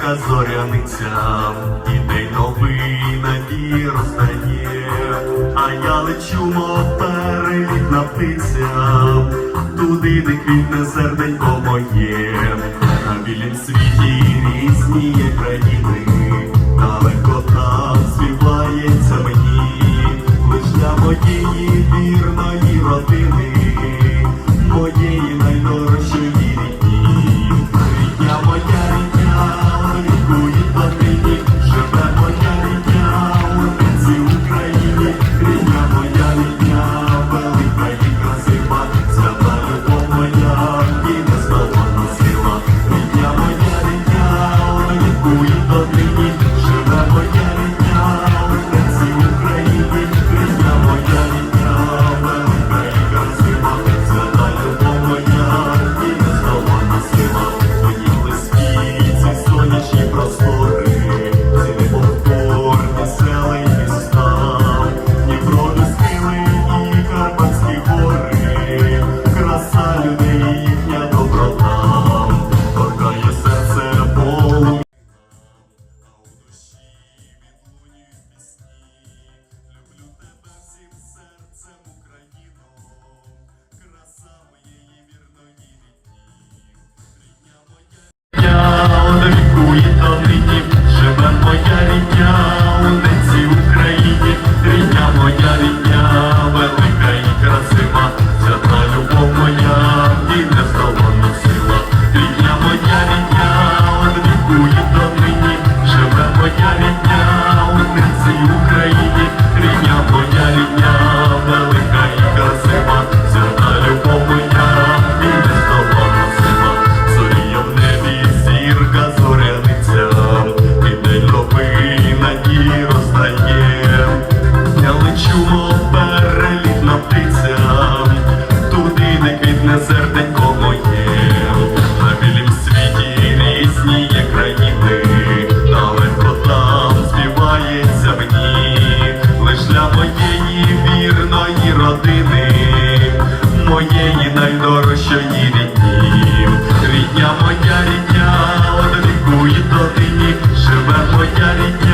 Зірка зоряниця, день новий надії роздає, а я лечу, мов перелітна птиця, туди де квітне серденько моє, на білім світі різні є країни. John. моя рідня, до тині живе моя рідня.